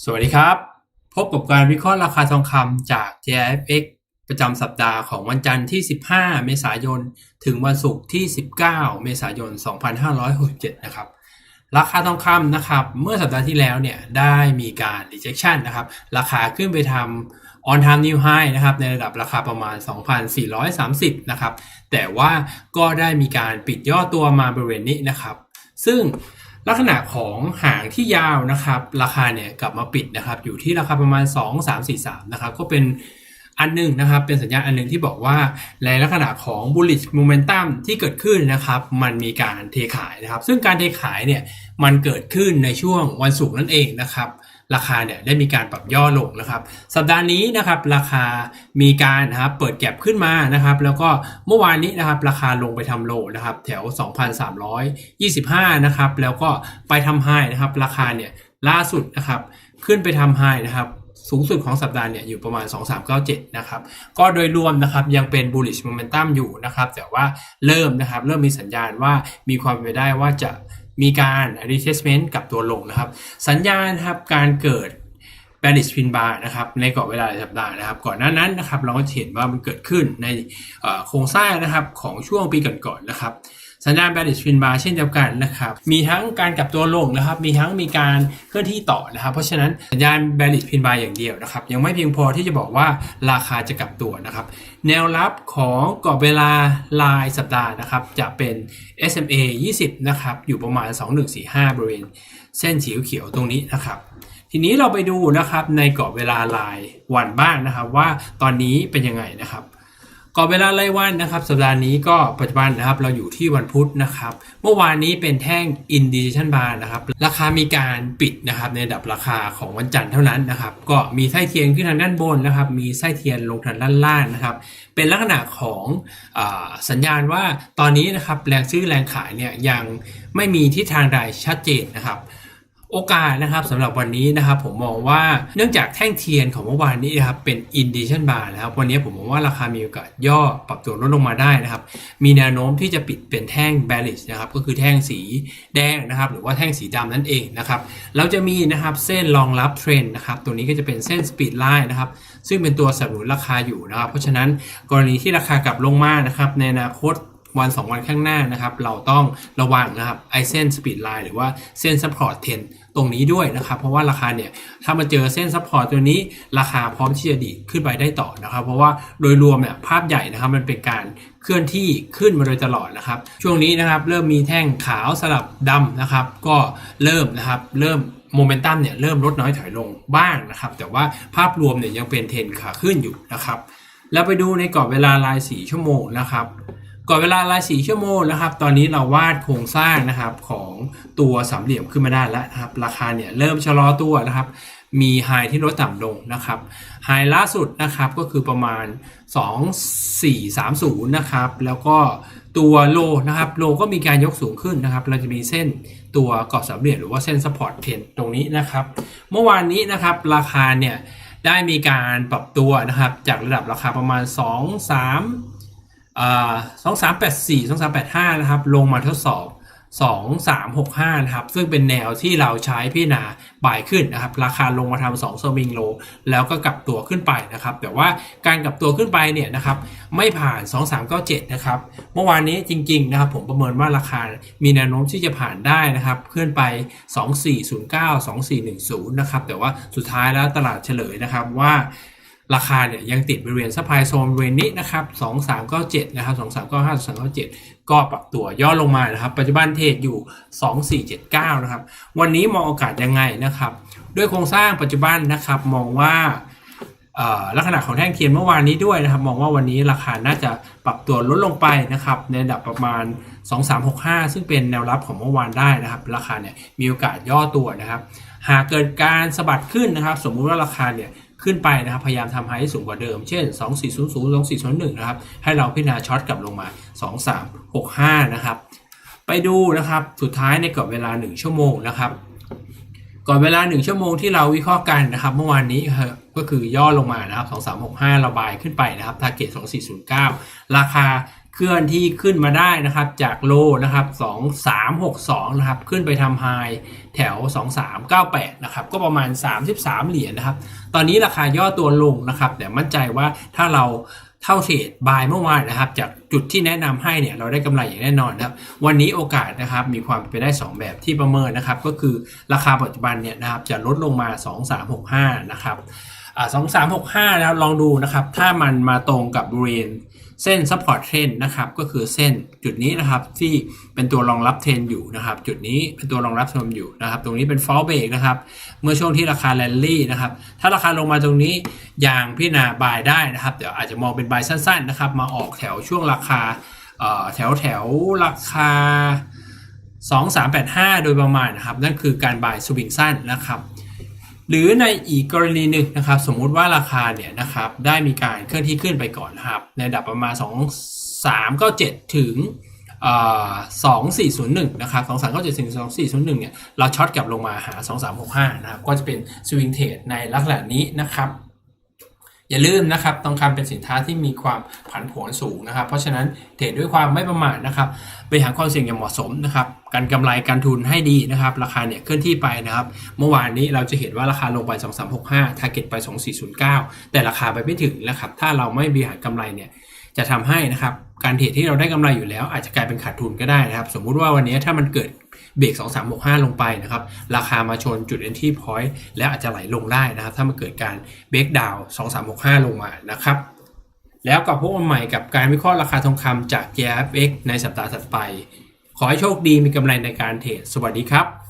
สวัสดีครับ พบกับการวิเคราะห์ราคาทองคำจาก JFX ประจำสัปดาห์ของวันจันทร์ที่ 15 เมษายน ถึงวันศุกร์ที่ 19 เมษายน 2567 นะครับ ราคาทองคำนะครับ เมื่อสัปดาห์ที่แล้วเนี่ยได้มีการ rejection นะครับ ราคาขึ้นไปทำ on time new high นะครับ ในระดับราคาประมาณ 2,430 นะครับ แต่ว่าก็ได้มีการปิดย่อตัวมาบริเวณนี้นะครับ ซึ่ง ลักษณะของหางที่ยาวนะครับ ราคาเนี่ยกลับมาปิดนะครับ อยู่ที่ราคาประมาณ 2 3 4 3นะครับ ก็เป็นอันหนึ่งนะครับ เป็นสัญญาณอันหนึ่งที่บอกว่าในลักษณะของ bullish momentum ที่เกิดขึ้นนะครับ มันมีการเทขายนะครับ ซึ่งการเทขายเนี่ยมันเกิดขึ้นในช่วงวันศุกร์นั่นเองนะครับ ราคาเนี่ยได้มีการปรับย่อลงนะครับ สัปดาห์นี้นะครับราคามีการนะครับเปิดแก็บขึ้นมานะครับ แล้วก็เมื่อวานนี้นะครับราคาลงไปทำโลนะครับแถว 2,325 นะครับ แล้วก็ไปทำไฮนะครับราคาเนี่ยล่าสุดนะครับขึ้นไปทำไฮนะครับสูงสุดของสัปดาห์เนี่ยอยู่ประมาณ 2397 นะครับ ก็โดยรวมนะครับยังเป็น bullish momentum อยู่นะครับ แต่ว่าเริ่มนะครับเริ่มมีสัญญาณว่ามีความเป็นไปได้ว่าจะ มีการ retracement กับตัวลงนะครับ สัญญาณครับการเกิด bearish pin bar นะครับในกรอบเวลาสัปดาห์นะครับ ก่อนหน้านั้นนะครับเราก็เห็นว่ามันเกิดขึ้นในโครงสร้างนะครับของช่วงปีก่อนๆนะครับ สัญญาณ bearish pin bar เช่นเดียวกันนะครับมีทั้งการกลับตัวลงนะครับมีทั้งมีการเคลื่อนที่ต่อนะครับเพราะฉะนั้นสัญญาณ bearish pin bar อย่างเดียวนะครับยังไม่เพียงพอที่จะบอกว่าราคาจะกลับตัวนะครับแนวรับของกรอบเวลารายสัปดาห์นะครับจะเป็น SMA 20นะครับอยู่ประมาณ 2145 บริเวณเส้นสีเขียวตรงนี้นะครับทีนี้เราไปดูนะครับในกรอบเวลารายวันบ้างนะครับว่าตอนนี้เป็นยังไงนะครับ กรอบเวลารายวันนะครับสัปดาห์นี้ก็ปัจจุบันนะครับเราอยู่ที่วันพุธนะครับเมื่อวานนี้เป็นแท่ง indication bar นะครับราคามีการปิดนะครับในดับราคาของวันจันทร์เท่านั้นนะครับก็มีไส้เทียนขึ้นทางด้านบนนะครับมีไส้เทียนลงทางด้านล่างนะครับเป็นลักษณะของอสัญญาณว่าตอนนี้นะครับแรงซื้อแรงขายเนี่ยยังไม่มีทิศทางใดชัดเจนนะครับ โอกาสนะครับสำหรับวันนี้นะครับผมมองว่าเนื่องจากแท่งเทียนของเมื่อวานนี้นะครับเป็น indication bar นะครับวันนี้ผมมองว่าราคามีโอกาสย่อปรับตัวลดลงมาได้นะครับมีแนวโน้มที่จะปิดเป็นแท่ง bearish นะครับก็คือแท่งสีแดงนะครับหรือว่าแท่งสีดำนั่นเองนะครับเราจะมีนะครับเส้นรองรับเทรนนะครับตัวนี้ก็จะเป็นเส้น speed line นะครับซึ่งเป็นตัวสนับสนุนราคาอยู่นะครับเพราะฉะนั้นกรณีที่ราคากลับลงมานะครับในอนาคตวัน 2 วันข้างหน้านะครับ เราต้องระวังนะครับไอเส้นสปีดไลน์หรือว่าเส้นซัพพอร์ตเทน ตรงนี้ด้วยนะครับ เพราะว่าราคาเนี่ยถ้ามาเจอเส้นซัพพอร์ตตัวนี้ราคาพร้อมที่จะดีขึ้นไปได้ต่อนะครับ เพราะว่าโดยรวมเนี่ยภาพใหญ่นะครับมันเป็นการเคลื่อนที่ขึ้นมาโดยตลอดนะครับ ช่วงนี้นะครับเริ่มมีแท่งขาวสลับดำนะครับ ก็เริ่มนะครับเริ่มโมเมนตัมเนี่ยเริ่มลดน้อยถอยลงบ้างนะครับ แต่ว่าภาพรวมเนี่ยยังเป็นเทรนขาขึ้นอยู่นะครับ แล้วไปดูในกรอบเวลาราย 4 ชั่วโมงนะครับ ก่อนเวลาราย4ชั่วโมงนะครับ ตอนนี้เราวาดโครงสร้างนะครับของตัวสามเหลี่ยมขึ้นมาได้แล้วนะครับ ราคาเนี่ยเริ่มชะลอตัวนะครับ มีไฮที่ลดต่ำลงนะครับไฮล่าสุดนะครับก็คือประมาณ 2430 นะครับ แล้วก็ตัวโลนะครับโลก็มีการยกสูงขึ้นนะครับ เราจะมีเส้นตัวกรอบสามเหลี่ยมหรือว่าเส้น support เทนตรงนี้นะครับ เมื่อวานนี้นะครับราคาเนี่ยได้มีการปรับตัวนะครับ จากระดับราคาประมาณ 2 3 สองสามแปดสี่สองสามแปดห้านะครับ ลงมาทดสอบสองสามหกห้านะครับ ซึ่งเป็นแนวที่เราใช้พิจารณาบ่ายขึ้นนะครับ ราคาลงมาทำสองสวิงโล แล้วก็กลับตัวขึ้นไปนะครับ แต่ว่าการกลับตัวขึ้นไปเนี่ยนะครับ ไม่ผ่าน 2397 นะครับ เมื่อวานนี้จริง ๆ นะครับ ผมประเมินว่าราคามีแนวโน้มที่จะผ่านได้นะครับ เคลื่อนไป 2409 2410 นะครับ แต่ว่าสุดท้ายแล้วตลาดเฉลยนะครับว่า ราคาเนี่ยยังติดบริเวณซัพพลายโซนบริเวณนี้นะครับ2397นะครับ2395 2397ก็ปรับตัวย่อลงมานะครับ ปัจจุบันเทรดอยู่2479นะครับ วันนี้มองโอกาสยังไงนะครับ ด้วยโครงสร้างปัจจุบันนะครับมองว่าลักษณะของแท่งเทียนเมื่อวานนี้ด้วยนะครับ มองว่าวันนี้ราคาน่าจะปรับตัวลดลงไปนะครับ ในระดับประมาณ 2365 ซึ่งเป็นแนวรับของเมื่อวานได้นะครับ ราคาเนี่ยมีโอกาสย่อตัวนะครับ หากเกิดการสะบัดขึ้นนะครับ สมมุติว่าราคาเนี่ย ขึ้นไปนะครับพยายามทำให้สูงกว่าเดิม เช่น 2400 2401 นะครับ ให้เราพิจารณาช็อตกลับลงมา 2365 นะครับ ไปดูนะครับสุดท้ายในกรอบเวลา 1 ชั่วโมงนะครับก่อนเวลา 1 ชั่วโมงที่เราวิเคราะห์กันนะครับเมื่อวานนี้ก็คือย่อลงมานะครับ 2365 ระบายขึ้นไปนะครับทาร์เก็ต2409 ราคา เคลื่อนที่ขึ้นมาได้นะครับ จากโลนะครับ 2362 นะครับ ขึ้นไปทำไฮแถว 2398 นะครับ ก็ประมาณ 33 เหรียญนะครับ ตอนนี้ราคาย่อตัวลงนะครับ แต่มั่นใจว่าถ้าเราเท่าเทรดบายเมื่อวานนะครับ จากจุดที่แนะนำให้เนี่ยเราได้กำไรอย่างแน่นอนนะครับ วันนี้โอกาสนะครับมีความเป็นไปได้ 2 แบบที่ประเมินนะครับ ก็คือราคาปัจจุบันเนี่ยนะครับจะลดลงมา 2365 นะครับอ่า2365แล้วลองดูนะครับ ถ้ามันมาตรงกับบริเวณ เส้น support trend นะครับก็คือเส้นจุดนี้นะครับที่เป็นตัวรองรับเทรนอยู่นะครับจุดนี้เป็นตัวรองรับเทรนอยู่นะครับตรงนี้เป็น fall break นะครับเมื่อช่วงที่ราคาแรลลี่นะครับถ้าราคาลงมาตรงนี้อย่างพิจารณาบายได้นะครับเดี๋ยวอาจจะมองเป็นบายสั้นๆนะครับมาออกแถวช่วงราคาแถวแถวราคา 2385 โดยประมาณนะครับนั่นคือการบายสวิงสั้นนะครับ หรือในอีกกรณีหนึ่งนะครับ สมมุติว่าราคาเนี่ยนะครับได้มีการเคลื่อนที่ขึ้นไปก่อนนะครับในระดับประมาณ 2 3 9 7 ถึง2401นะครับ2397ถึง2401เนี่ยเราช็อตกลับลงมาหา 2365นะครับก็จะเป็นสวิงเทรดในลักษณะนี้นะครับ อย่าลืมนะครับทองคำเป็นสินค้าที่มีความผันผวนสูงนะครับ เพราะฉะนั้นเทรดด้วยความไม่ประมาทนะครับบริหารความเสี่ยงอย่างเหมาะสมนะครับการกำไรการทุนให้ดีนะครับ ราคาเนี่ยเคลื่อนที่ไปนะครับ เมื่อวานนี้เราจะเห็นว่าราคาลงไป 2365 target ไป 2409 แต่ราคาไปไม่ถึงนะครับ ถ้าเราไม่บริหารกำไรเนี่ย จะทำให้นะครับการเทรดที่เราได้กำไรอยู่แล้ว อาจจะกลายเป็นขาดทุนก็ได้นะครับ สมมุติว่าวันนี้ถ้ามันเกิดเบรก2 3 6 5 ลงไปนะครับ ราคามาชนจุด entry point แล้วอาจจะไหลลงได้นะครับ ถ้ามันเกิดการเบรกดาว2 3 6 5 ลงมานะครับ แล้วกับพวกมันใหม่กับการวิเคราะห์ราคาทองคำจาก JFX ในสัปดาห์ถัดไป ขอให้โชคดีมีกำไรในการเทรดสวัสดีครับ